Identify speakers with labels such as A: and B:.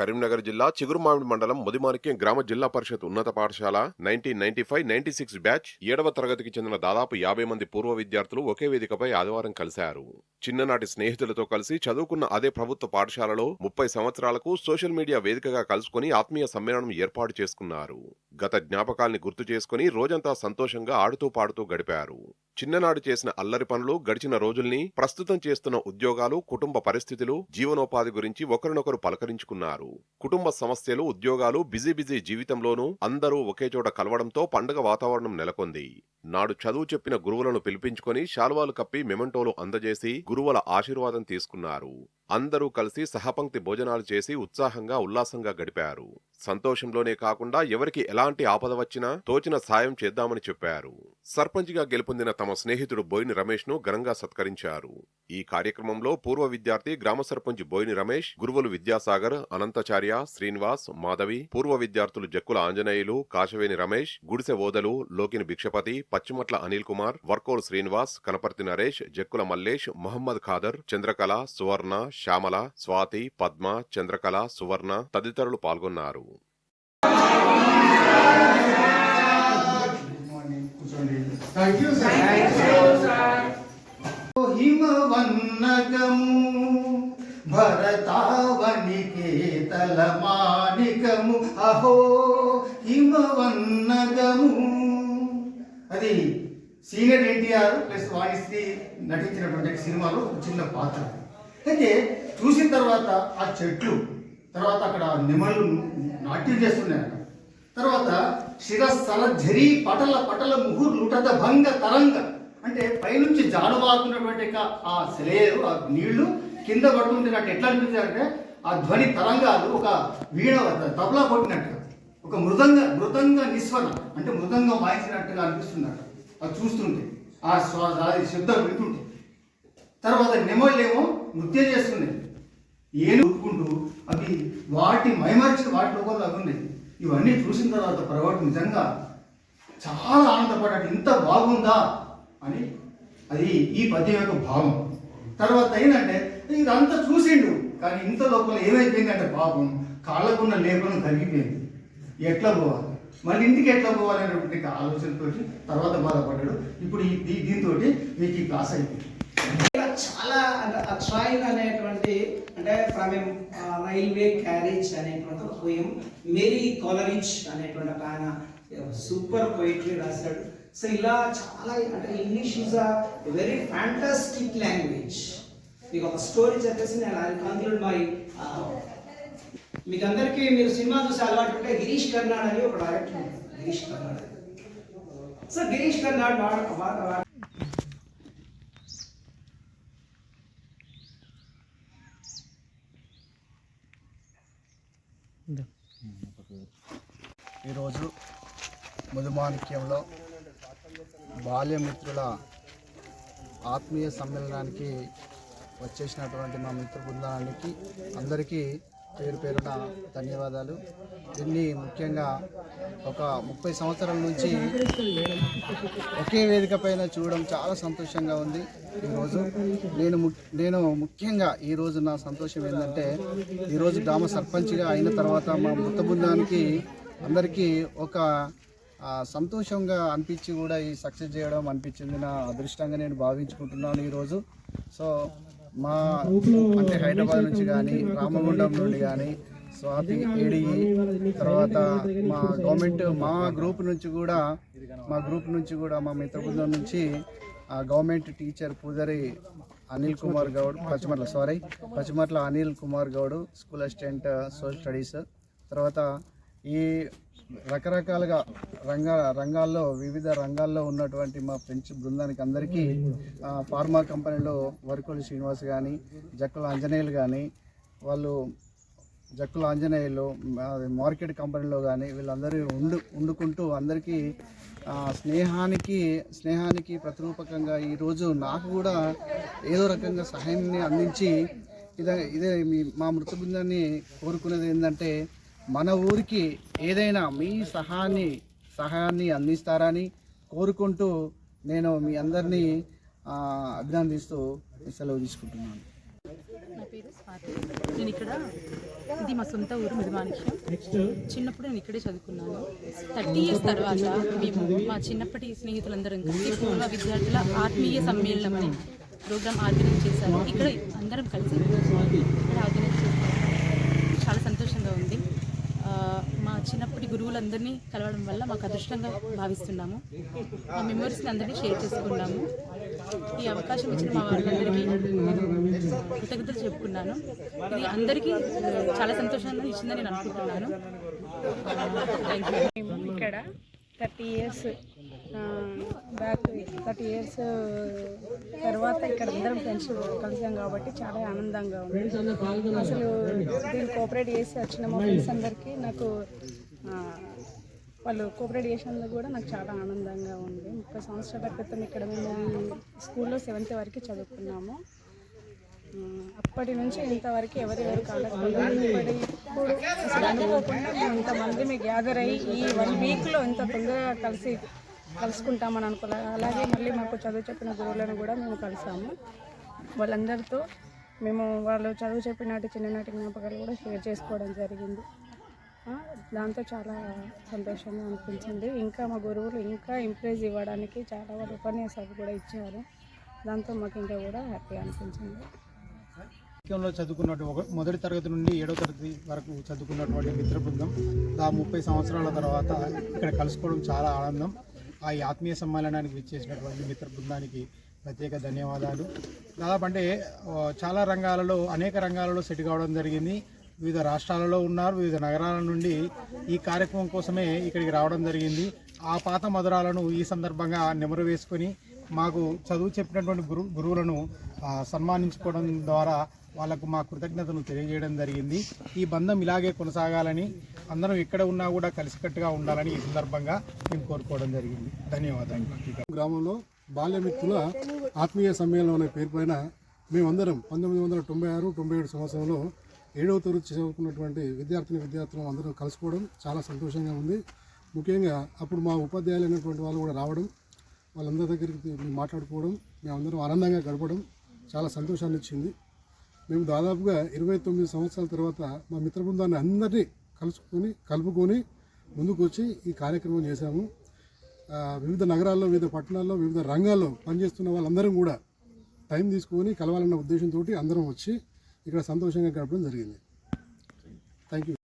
A: కరీంనగర్ జిల్లా చిగురుమామిడి మండలం ముదిమాణిక్యం గ్రామ జిల్లా పరిషత్ ఉన్నత పాఠశాల nineteen ninety five ninety six batch ఏడవ తరగతికి చెందిన దాదాపు యాభై మంది పూర్వ విద్యార్థులు ఒకే వేదికపై ఆదివారం కలిశారు. చిన్ననాటి స్నేహితులతో కలిసి చదువుకున్న అదే ప్రభుత్వ పాఠశాలలో ముప్పై సంవత్సరాలకు సోషల్ మీడియా వేదికగా కలుసుకుని ఆత్మీయ సమ్మేళనం ఏర్పాటు చేసుకున్నారు. గత జ్ఞాపకాల్ని గుర్తు చేసుకుని రోజంతా సంతోషంగా ఆడుతూ పాడుతూ గడిపారు. చిన్ననాడు చేసిన అల్లరి పనులు గడిచిన రోజుల్ని ప్రస్తుతం చేస్తున్న ఉద్యోగాలు కుటుంబ పరిస్థితులు జీవనోపాధి గురించి ఒకరినొకరు పలకరించుకున్నారు. కుటుంబ సమస్యలు ఉద్యోగాలు బిజీ బిజీ జీవితంలోనూ అందరూ ఒకే చోట కలవడంతో పండగ వాతావరణం నెలకొంది. నాడు చదువు చెప్పిన గురువులను పిలిపించుకొని శాల్వాలు కప్పి మెమెంటోలు అందజేసి గురువుల ఆశీర్వాదం తీసుకున్నారు. అందరూ కలిసి సహపంక్తి భోజనాలు చేసి ఉత్సాహంగా ఉల్లాసంగా గడిపారు. సంతోషంలోనే కాకుండా ఎవరికి ఎలాంటి ఆపద వచ్చినా తోచిన సాయం చేద్దామని చెప్పారు. సర్పంచ్గా గెలుపొందిన తమ స్నేహితుడు బోయిని రమేష్ను ఘనంగా సత్కరించారు. ఈ కార్యక్రమంలో పూర్వ విద్యార్థి గ్రామ సర్పంచ్ బోయిని రమేష్ గురువులు విద్యాసాగర్ అనంతచార్య శ్రీనివాస్ మాధవి పూర్వ విద్యార్థులు జక్కుల ఆంజనేయులు కాశవేని రమేష్ గుడిసె ఓదలు లోకిని భిక్షపతి పచ్చిమట్ల అనిల్ కుమార్ వర్కోలు శ్రీనివాస్ కనపర్తి నరేష్ జక్కుల మల్లేష్ మొహమ్మద్ ఖాదర్ చంద్రకళ సువర్ణ శ్యామల స్వాతి పద్మ చంద్రకళ సువర్ణ తదితరులు పాల్గొన్నారు.
B: థ్యాంక్ యూ వన్నగము భరతావనికేతల మాణికము. అహో హిమవన్నగము అది సీనియర్ ఎన్టీఆర్ ప్లస్ వాణిశ్రీ నటించినటువంటి సినిమాలో చిన్న పాత్ర. అయితే చూసిన తర్వాత ఆ చెట్లు తర్వాత అక్కడ నిమలు నాట్యం చేస్తున్నాయి తర్వాత శిరస్సల ఝరి పటల పటల ముహుర్ లుటద భంగ తరంగ అంటే పైనుంచి జారుబారుతున్నటువంటి ఆ సెలయేరు ఆ నీళ్ళు కింద పడుతుంటే నాకు ఎట్లా అనిపించారంటే అంటే ఆ ధ్వని తరంగాలు ఒక వీణ తబలా కొట్టినట్టు ఒక మృదంగ మృదంగ నిస్వన అంటే మృదంగం వాయించినట్టుగా అనిపిస్తుంది అది చూస్తుంటే ఆ స్వ అది శబ్దం వింటుంటే. తర్వాత నెమళ్ళేమో నృత్యం చేస్తున్నాయి ఏను ఊపుకుంటూ అవి వాటి మైమర్చి వాటి లోపల అవి ఉన్నాయి ఇవన్నీ చూసిన తర్వాత ప్రవట్ నిజంగా చాలా ఆనందపడ్డాడు. ఇంత బాగుందా? అని అది ఈ పద్యం యొక్క భావం. తర్వాత ఏంటంటే ఇదంతా చూసిండు కానీ ఇంత లోపల ఏమైపోయిందంటే పాపం కాళ్ళకున్న లేపనం కరిగిపోయింది. ఎట్లా పోవాలి? మళ్ళీ ఇంటికి ఎట్లా పోవాలనేటువంటి ఆలోచనతో తర్వాత బాధపడ్డాడు. ఇప్పుడు ఈ దీంతో మీకు ఈ క్లాస్ అయిపోయింది.
C: చాలా ట్రైన్ అనేటువంటి అంటే ఫ్రమ్ రైల్వే క్యారేజ్ అనేటువంటి ఒక పోయం మేరీ కాలరిచ్ అనేటువంటి ఒక ఆయన సూపర్ పోయిట్రీ రాశాడు. సో ఇలా చాలా అంటే English is a very fantastic language మీకు ఒక స్టోరీ చెప్పేసి నేను ఐ కంక్లూడ్ మై మీకు అందరికీ మీరు సినిమా చూసి అలవాటు ఉంటే గిరీష్ కర్నాడ్ అని ఒక డైరెక్టర్ ఉన్నాడు. గిరీష్ కర్నాడ్ సో గిరీష్ కర్నాడ్ వాడు వాడు- వాడు
D: ఈరోజు ముదుమాణిక్యంలో బాల్యమిత్రుల ఆత్మీయ సమ్మేళనానికి వచ్చేసినటువంటి మా మిత్ర బృందానికి అందరికీ పేరు పేరున ధన్యవాదాలు. దీన్ని ముఖ్యంగా ఒక ముప్పై సంవత్సరాల నుంచి ఒకే వేదిక పైన చూడడం చాలా సంతోషంగా ఉంది ఈరోజు. నేను ము- నేను ముఖ్యంగా ఈరోజు నా సంతోషం ఏంటంటే ఈరోజు గ్రామ సర్పంచ్గా అయిన తర్వాత మా మృత బృందానికి అందరికీ ఒక సంతోషంగా అనిపించి కూడా ఈ సక్సెస్ చేయడం అనిపించింది నా అదృష్టంగా నేను భావించుకుంటున్నాను ఈరోజు. సో మా అంటే హైదరాబాద్ నుంచి కానీ రామగుండం నుండి కానీ స్వాతి ఏడిఈ తర్వాత మా గవర్నమెంట్ మా గ్రూప్ నుంచి కూడా మా గ్రూప్ నుంచి కూడా మా మిత్ర బృందం నుంచి ఆ government teacher Pujari Anil Kumar Goud Pachimatla sorry Pachimatla Anil Kumar Goud school assistant social studies తర్వాత ఈ రకరకాలుగా రంగ రంగాల్లో వివిధ రంగాల్లో ఉన్నటువంటి మా ఫ్రెండ్స్ బృందానికి అందరికీ ఫార్మా కంపెనీలో వర్కోలి శ్రీనివాస్ కానీ జక్కుల ఆంజనేయులు కానీ వాళ్ళు జక్కుల ఆంజనేయులు మార్కెట్ కంపెనీలో కానీ వీళ్ళందరూ ఉండు వండుకుంటూ అందరికీ స్నేహానికి స్నేహానికి ప్రతిరూపకంగా ఈరోజు నాకు కూడా ఏదో రకంగా సహాయాన్ని అందించి ఇదే ఇదే మీ మా మృత బృందాన్ని కోరుకునేది ఏంటంటే మన ఊరికి ఏదైనా మీ సహాయాన్ని సహాయాన్ని అందిస్తారని కోరుకుంటూ నేను మీ అందరినీ ఆ, అభినందిస్తూ సెలవు తీసుకుంటున్నాను.
E: నా పేరు స్వాతి. నేను ఇక్కడ ఇది మా సొంత ఊరు మిడిమానిక్యం చిన్నప్పుడు నేను ఇక్కడే చదువుకున్నాను. థర్టీ ఇయర్స్ తర్వాత మేము మా చిన్నప్పటి స్నేహితులందరం కలిసి పూర్వ విద్యార్థుల ఆత్మీయ సమ్మేళనం అని ప్రోగ్రామ్ ఆర్గనైజ్ చేశారు. ఇక్కడ అందరం కలిసి ఇక్కడ ఆర్గనైజ్ చేశారు. చాలా సంతోషంగా ఉంది. మా చిన్నప్పటి గురువులందరినీ కలవడం వల్ల మాకు అదృష్టంగా భావిస్తున్నాము. మా మెమరీస్ని అందరినీ షేర్ చేసుకున్నాము. ఈ అవకాశం ఇచ్చిన మా వాళ్ళందరికీ కృతజ్ఞతలు చెప్పుకున్నాను. ఇది అందరికీ చాలా సంతోషంగా ఇచ్చిందని నేను అనుకుంటున్నాను.
F: ఇక్కడ thirty years back thirty years తర్వాత ఇక్కడ అందరం ఫ్రెండ్స్ కలిసాం కాబట్టి చాలా ఆనందంగా ఉంది. అసలు దీన్ని కోఆపరేట్ చేసి వచ్చిన మా ఫ్రెండ్స్ అందరికీ నాకు వాళ్ళు కోఆపరేట్ చేసినందుకు కూడా నాకు చాలా ఆనందంగా ఉంది. ముప్పై సంవత్సరాల క్రితం ఇక్కడ మేము స్కూల్లో సెవెంత్ వరకు చదువుకున్నాము. అప్పటి నుంచి ఇంతవరకు ఎవరెవరు కాలేకపోలేదు ఇప్పుడు అసలు అనుకోకుండా ఇంతమంది మీ గ్యాదర్ అయ్యి ఈ వన్ వీక్లో ఇంత తొందరగా కలిసి కలుసుకుంటామని అనుకున్నా. అలాగే మళ్ళీ మాకు చదువు చెప్పిన గురువులను కూడా మేము కలిసాము. వాళ్ళందరితో మేము వాళ్ళు చదువు చెప్పినట్టు చిన్ననాటి జ్ఞాపకాలు కూడా షేర్ చేసుకోవడం జరిగింది. దాంతో చాలా సంతోషంగా అనిపించింది. ఇంకా మా గురువులు ఇంకా ఇంప్రెస్ ఇవ్వడానికి చాలా వాళ్ళు ఉపన్యాసాలు కూడా ఇచ్చారు. దాంతో మాకు ఇంకా కూడా హ్యాపీ అనిపించింది.
G: ముఖ్యంలో చదువుకున్నట్టు ఒక మొదటి తరగతి నుండి ఏడో తరగతి వరకు చదువుకున్నటువంటి మిత్ర బృందం ఆ ముప్పై సంవత్సరాల తర్వాత ఇక్కడ కలుసుకోవడం చాలా ఆనందం. ఆ ఆత్మీయ సమ్మేళనానికి విచ్చేసినటువంటి మిత్ర బృందానికి ప్రత్యేక ధన్యవాదాలు. దాదాపు అంటే చాలా రంగాలలో అనేక రంగాలలో సెట్ కావడం జరిగింది. వివిధ రాష్ట్రాలలో ఉన్నారు వివిధ నగరాల నుండి ఈ కార్యక్రమం కోసమే ఇక్కడికి రావడం జరిగింది. ఆ పాత మధురాలను ఈ సందర్భంగా నెమరు వేసుకొని మాకు చదువు చెప్పినటువంటి గురు గురువులను సన్మానించుకోవడం ద్వారా వాళ్ళకు మా కృతజ్ఞతను తెలియజేయడం జరిగింది. ఈ బంధం ఇలాగే కొనసాగాలని అందరం ఎక్కడ ఉన్నా కూడా కలిసికట్టుగా ఉండాలని ఈ సందర్భంగా మేము కోరుకోవడం జరిగింది. ధన్యవాదాలు.
H: గ్రామంలో బాల్యమిత్రుల ఆత్మీయ సమ్మేళనం అనే పేరు పైన మేమందరం పంతొమ్మిది వందల తొంభై ఆరు తొంభై ఏడు సంవత్సరంలో ఏడవ తరగతి చదువుకున్నటువంటి విద్యార్థిని విద్యార్థులు అందరం కలుసుకోవడం చాలా సంతోషంగా ఉంది. ముఖ్యంగా అప్పుడు మా ఉపాధ్యాయులు అయినటువంటి వాళ్ళు కూడా రావడం వాళ్ళందరి దగ్గరికి మేము మాట్లాడుకోవడం మేమందరం ఆనందంగా గడపడం చాలా సంతోషాన్ని ఇచ్చింది. మేము దాదాపుగా ఇరవై తొమ్మిది సంవత్సరాల తర్వాత మా మిత్ర బృందాన్ని అందరినీ కలుసుకొని కలుపుకొని ముందుకు వచ్చి ఈ కార్యక్రమం చేశాము. వివిధ నగరాల్లో వివిధ పట్టణాల్లో వివిధ రంగాల్లో పనిచేస్తున్న వాళ్ళందరం కూడా టైం తీసుకొని కలవాలన్న ఉద్దేశంతో అందరం వచ్చి ఇక్కడ సంతోషంగా గడపడం జరిగింది. Thank you